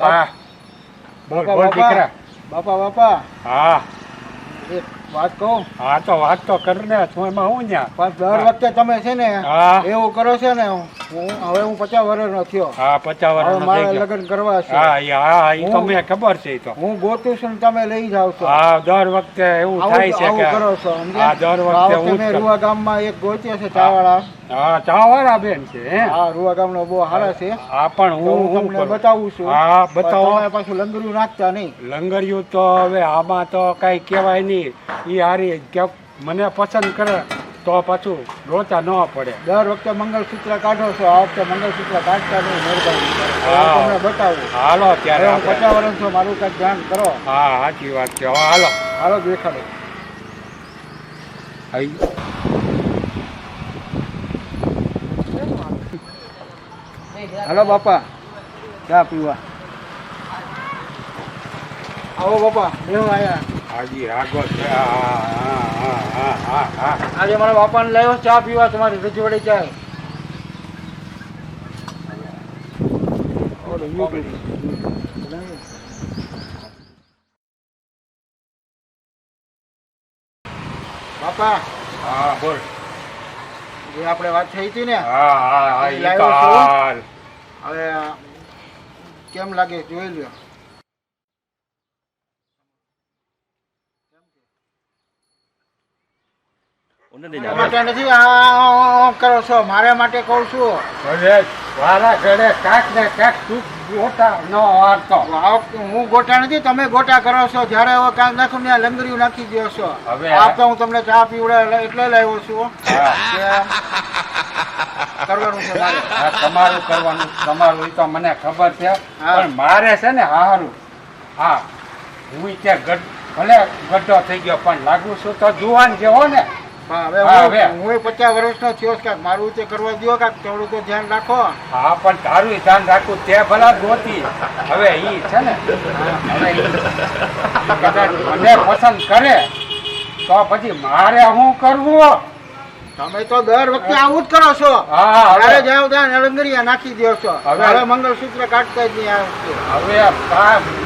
બાપા બોલ બોલ દીકરા. બાપા બાપા. હા. વાત કહું? હા તો વાત તો કર ને છું એમાં હું ન્યા? પણ દર વખતે તમે છે ને એવું કરો છે ને હું હવે હું પચાસ વર્ષનો થયો. હા પચાસ વર્ષ મારે લગ્ન કરવા છે. હા ઈ તો મને ખબર છે તો. હું ગોતું છું તમે લઈ જાવ છો. હા દર વખતે એવું થાય છે કે કરો છો હા દર વખતે હું રૂવા ગામમાં એક ગોત્યો છે ચાવાળા. હા ચાવાળા બેન છે હે? રૂવા ગામનો બહુ સારા છે. હા પણ હું તમને બતાવું છું. હા બતાવો. પાછું લંગરિયું નાખતા નહીં. લંગરિયું તો હવે આમાં તો કઈ કહેવાય નહીં. ઈ હારી કે મને પસંદ કરે તો પાછું રોતા ન પડે. દર વખતે મંગળસૂત્ર કાઢો છો આ વખતે મંગળસૂત્ર કાઢતા નહીં મહેરબાની બતાવું. હાલો ત્યારે હું પચાસ વર્ષ છું મારું કાંઈક ધ્યાન કરો. હા સાચી વાત છે. હાલો. હાલો દેખાડો. હાલો બાપા. ચા પીવા. આવો બાપા. એવું આયા આજે મારા બાપાને લાવ્યો ચા પીવા તમારી રજવાડી ચા બાપા. હા બોલ. જે આપણે વાત થઈ હતી ને હા હા હા. હવે કેમ લાગે જોઈ લ્યો. માટે નથી આ કરો છો. મારે માટે કહું છું. ભલે વારા ઘડે કાંક ને કાંક તું ગોટા ન વાળતો આ હું ગોટા નથી તમે ગોટા કરો છો. જ્યારે હવે કાંક નાખું ને લંગરીયું નાખી દો છો. હવે આપ તો હું તમને ચા પીવડાવે એટલે લાવ્યો છું. હા. કરવાનું છે મારે. તમારું કરવાનું તમારું એ તો મને ખબર છે. હા. પણ મારે છે ને હારું. હા હું ત્યાં ગઢ ભલે ગઢો થઈ ગયો પણ લાગુ છું તો જુવાન જેવો ને. હવે હા, પચાસ વર્ષનો થયો કે મારું તે કરવા દો કાંઈક થોડું તો ધ્યાન રાખો. હા પણ તારું ધ્યાન રાખું તે ભલા ગોતી. હવે ઈ છે ને કદાચ મને પસંદ કરે તો પછી મારે શું કરવું? તમે તો દર વખતે આવું જ કરો છો. હવે. જાવ ત્યાં લંગરિયા નાખી દો છો. હવે. હવે મંગળસૂત્ર કાઢતા જ નહીં હવે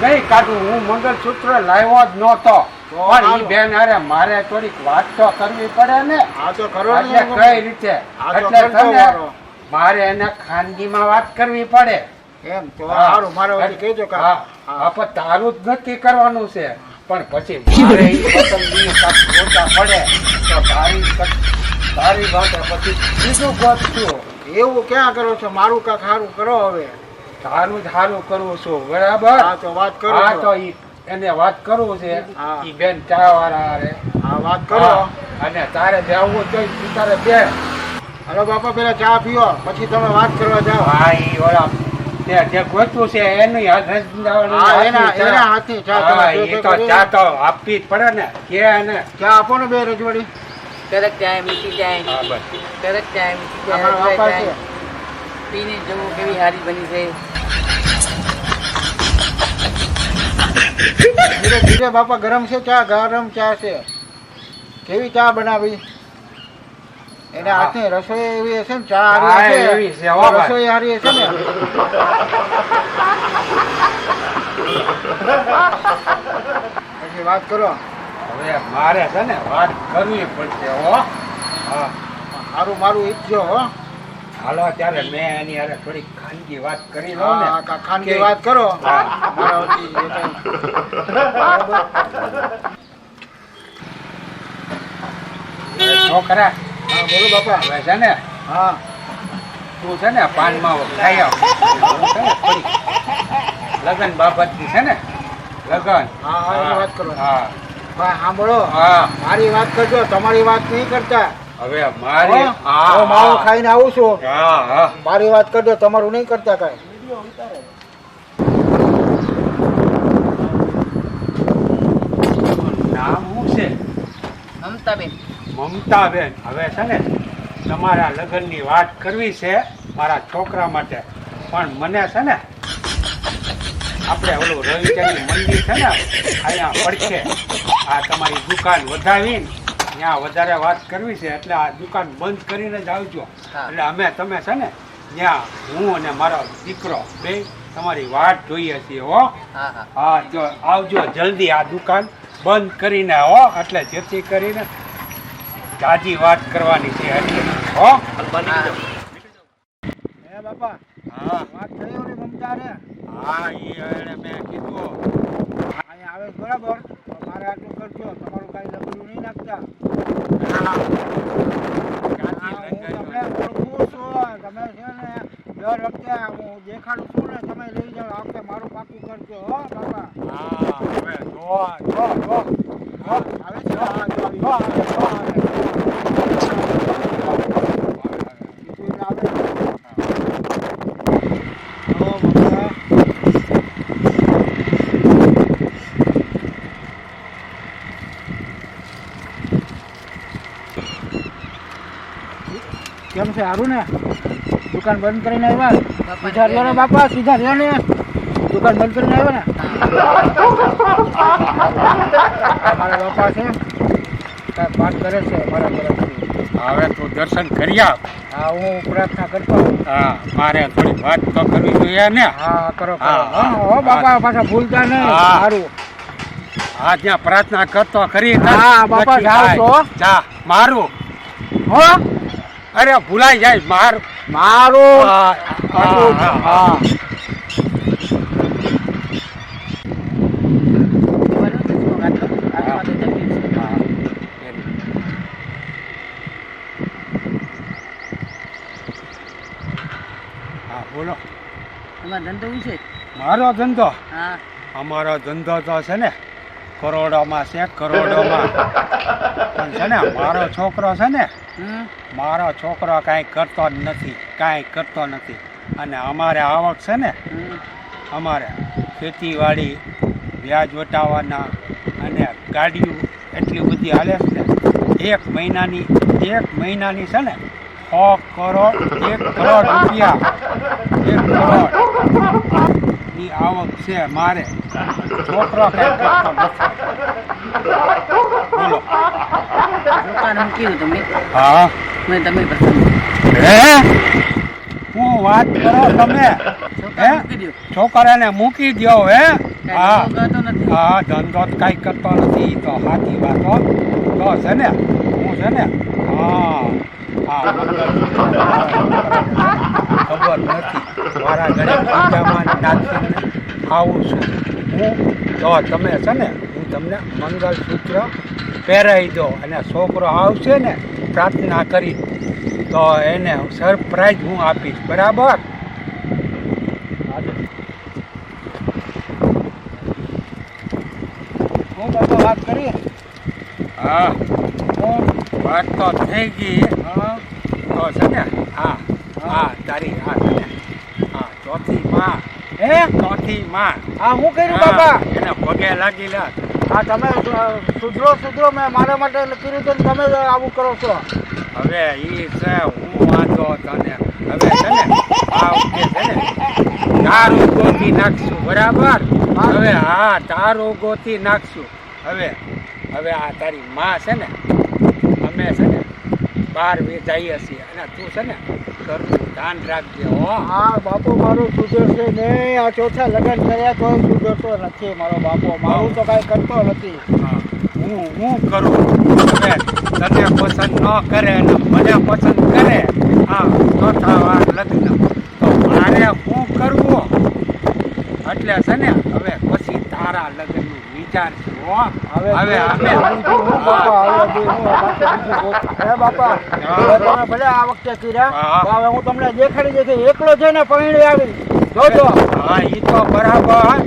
નહીં કાઢું હું મંગળસૂત્ર લાવ્યો જ નહોતો. પણ ઈ બેન હારે મારે થોડીક વાત તો કરવી પડે ને. આ તો એટલે કઈ રીતે? એટલે તને મારે એને ખાનગીમાં વાત કરવી પડે. એમ તો સારું મારા વતી કહેજો કે હા, પણ તારું જ નક્કી કરવાનું છે. પણ પછી મારે પસંદગીનું પડે. તો તારી તારી વાતે પછી બીજું ગોતશું એવું ક્યાં કરો છો? મારું કાંઈક સારું કરો હવે. તારું જ સારું કરવું છું. બરાબર? હા તો વાત કરો હા તો ઈ એને વાત કરવું છે ઈ બેન ચા વાળા હારે. હા વાત કરો. અને તારે જવું તો તું તારે બે. હલો બાપા પેલા ચા પીઓ પછી તમે વાત કરવા જાઓ. હા ઈ ઓલા તે જે ગોતું છે એનું હાથ રંજાવાનું હા હાથની એના ચા. હાથની ચા તમે તો ચા તો આપવી જ પડે ને કે એને ચા આપો ને બે રજવાડી. કડક ચાય મીઠી બસ. કડક ચાય મીઠી છે. પીને જવું કેવી સારી બની છે. ધીરે ધીરે બાપા ગરમ છે ચા ગરમ ચા છે. કેવી ચા બનાવી? એને હાથે રસોઈ એવી હશે ને ચા હારી હશે. રસોઈ હારી હશે ને? પછી વાત કરો. હવે મારે છે ને વાત કરવી પડશે હો. હા. મારું મારું ઈચ્છજો હો. હાલો ત્યારે મેં એની અરે થોડી ખાનગી વાત કરી લો ને. હા, કા- ખાનગી વાત કરો? છોકરા હા બોલો બાપા. હવે છે ને હા. તું છે ને પાનમાં ખાઈ આવ. લગન બાબતની છે ને લગન. હા, હા, વાત કરો. હા. સાંભળો. હા. મારી વાત કરજો તમારી વાત નહીં કરતા. હવે મારી હો? માવો ખાઈને આવું છું. હા હા. મારી વાત કરજો તમારું નહીં કરતા કાંઈ. નામ શું છે? મમતાબેન. મમતાબેન. હવે છે ને તમારા લગ્નની વાત કરવી છે મારા છોકરા માટે. પણ મને છે ને આપણે ઓલું રવિચંદ્ર મંદિર છે ને અહીંયા પડખે આ તમારી દુકાન વધાવીને ત્યાં વધારે વાત કરવી છે એટલે આ દુકાન બંધ કરીને જ આવજો. એટલે અમે તમે છે ને ત્યાં હું અને મારો દીકરો બે તમારી વાટ જોઈએ છીએ હો. હા હા. હા જો આવજો જલ્દી આ દુકાન બંધ કરીને હો એટલે જેથી કરીને તાજી વાત કરવાની છે એટલે હો. હા. બાપા હા. વાત થઈ ઓલી મમતા રે હા એ મેં કીધું. અહીંયા આવે બરાબર મારે આટલું કરજો તમારું કાંઈ લગડું નહીં. નાખતા. તમે છે ને દર વખતે હું. દેખાડું છું ને તમે લઈ જાઓ આ વખતે મારું પાકું કરજો હો બાપા હા. હવે જો જો જો. આવે છે ને? હા, જો આવી. જો આવે, જો આવે. બીજું આવે. જો બાપા. કેમ છે? સારું ને? દુકાન બંધ કરીને આવ્યા? બાપા સીધા રહ્યો ને બાપા સીધા રહ્યો ને? દુકાન બંધ કરીને આવ્યા ને? મારા બાપા છે. વાત પાઠ કરે છે મારા તરફથી. હવે તું દર્શન કરી આવ. હા હું પ્રાર્થના કરતો હા મારે થોડી વાત તો કરવી જોઈએ ને. હા કરો હા, હા. બાપા પાછા ભૂલતા નહીં. હા. સારું હા ત્યાં પ્રાર્થના કરતો ખરી. હા, બાપા, જાઓ છો. જા મારું. હો? અરે ભૂલાઈ જાય માર મારું. હા, બોલો. તમારો ધંધો શું છે? મારો ધંધો? હા. અમારો ધંધો તો છે ને કરોડોમાં છે કરોડોમાં. પણ છે ને મારો છોકરો છે ને મારો છોકરો કાંઈ કરતો જ નથી કાંઈ કરતો નથી. અને અમારે આવક છે ને અમારે ખેતીવાડી વ્યાજ વટાવવાના અને ગાડીઓ એટલી બધી હાલે છે ને એક મહિનાની એક મહિનાની છે ને સો કરોડ એક કરોડ રૂપિયા એક કરોડની આવક છે મારે. છોકરો કાંઈ કરતો નથી બોલો મૂકી તમે હા. મેં તમે હે? હું વાત કરો તમે? હે? છોકરાને મૂકી દો હે? હા. હા ધંધો તો કાંઈ કરતો નથી તો સાચી વાતો તો છે ને હું છે ને હા હા. ખબર નથી. મારા ઘરે આવું છું હું. તો તમે છે ને તમને મંગળસૂત્ર પહેરાવી દો. અને છોકરો આવશે ને પ્રાર્થના કરી તો એને સરપ્રાઈઝ હું આપીશ. બરાબર? હું બાપા વાત કરી? હા. હું વાત તો થઈ ગઈ. હા. તો છે ને? હા. હા. તારી હા હા ચોથી માં. હે? ચોથી માં. હા હું કર્યું બાબા એને પગે લાગી લા હા તમે સુધરો સુધરો મેં મારા માટે લખી તો તમે આવું કરો છો. હવે ઈ છે હું વાંધો તને. હવે છે ને આ વખતે છે ને તારું ગોતી નાખશું બરાબર? હવે હા તારું ગોતી નાખશું. હવે હવે આ તારી માં છે ને અમે છે ને બહાર જઈએ છીએ. અને તું છે ને ઘરનું ધ્યાન રાખજે હો. હા બાપુ મારું સુધરશે નહીં આ ચોથા લગ્ન કર્યા તો સુધરતો નથી મારો બાપો. મારું તો કાંઈ કરતો નથી. હા, હું હું કરું? તને પસંદ ન કરે અને મને પસંદ કરે. હા ચોથા વાર લગ્ન. તો મારે હું કરવું? એટલે છે ને હવે પછી તારા લગ્નનું હવે હવે બાપા તમે ભલે આ વખતે કર્યા હવે હું તમને દેખાડી દઈશ એકલો જઈને પરણી આવી. જોજો. હા. એ તો બરાબર.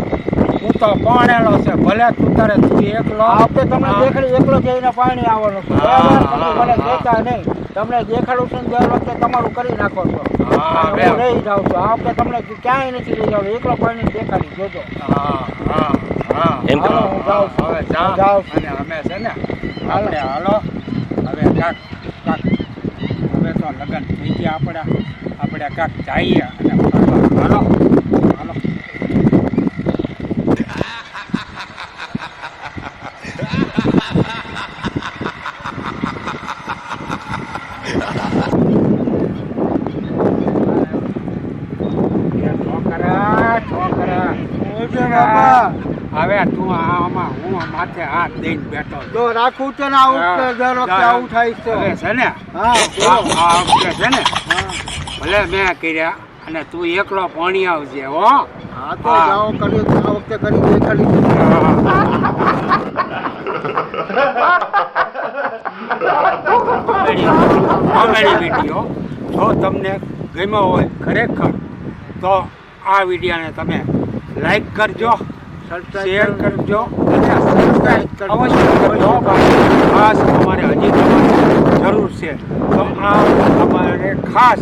હું તો ભણેલો છે. ભલે તું તારે તું એકલો. આ તમને દેખાડી એકલો જઈને પાણી આવવાનું મને હા. નહીં તમને દેખાડું છું દર વખતે તમારું કરી નાખો છો. હા, રહી જાઉં છું. આ વખતે તમને ક્યાંય નથી લઈ જાવ એકલો પાણી દેખાડી જોજો. હા હા. એમ કરો. હવે જાઓ અને અમે છે ને આપણે હાલો. હવે કાક કાક. હવે તો લગ્ન થઈ ગયા આપણા. આપણે કાક જઈએ અને હાલો હાલો એ છોકરા છોકરા હા હવે તું આમાં હું માથે હાથ દઈને બેઠો. જો રાખું છે ને આવું દર વખતે આવું થાય છે. છે ને? હા. આ વખતે છે ને? ભલે મેં કર્યા અને તું એકલો પાણી આવજે હો. હા તો. જાઓ તો આ વખતે કરી દેખાડી કોમેડી વીડિયો જો તમને ગમ્યો હોય ખરેખર તો આ વિડીયોને તમે લાઈક કરજો શેર કરજો. ખાસ અમારે હજી જરૂર છે તો આ અમારે ખાસ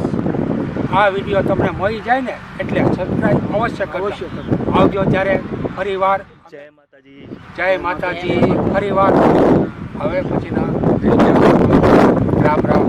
આ વીડિયો તમને મળી જાય ને એટલે સબસ્ક્રાઈબ અવશ્ય અવશ્ય આવજો ત્યારે ફરીવાર જય માતાજી. જય માતાજી. ફરીવાર. હવે પછીના રામ રામ.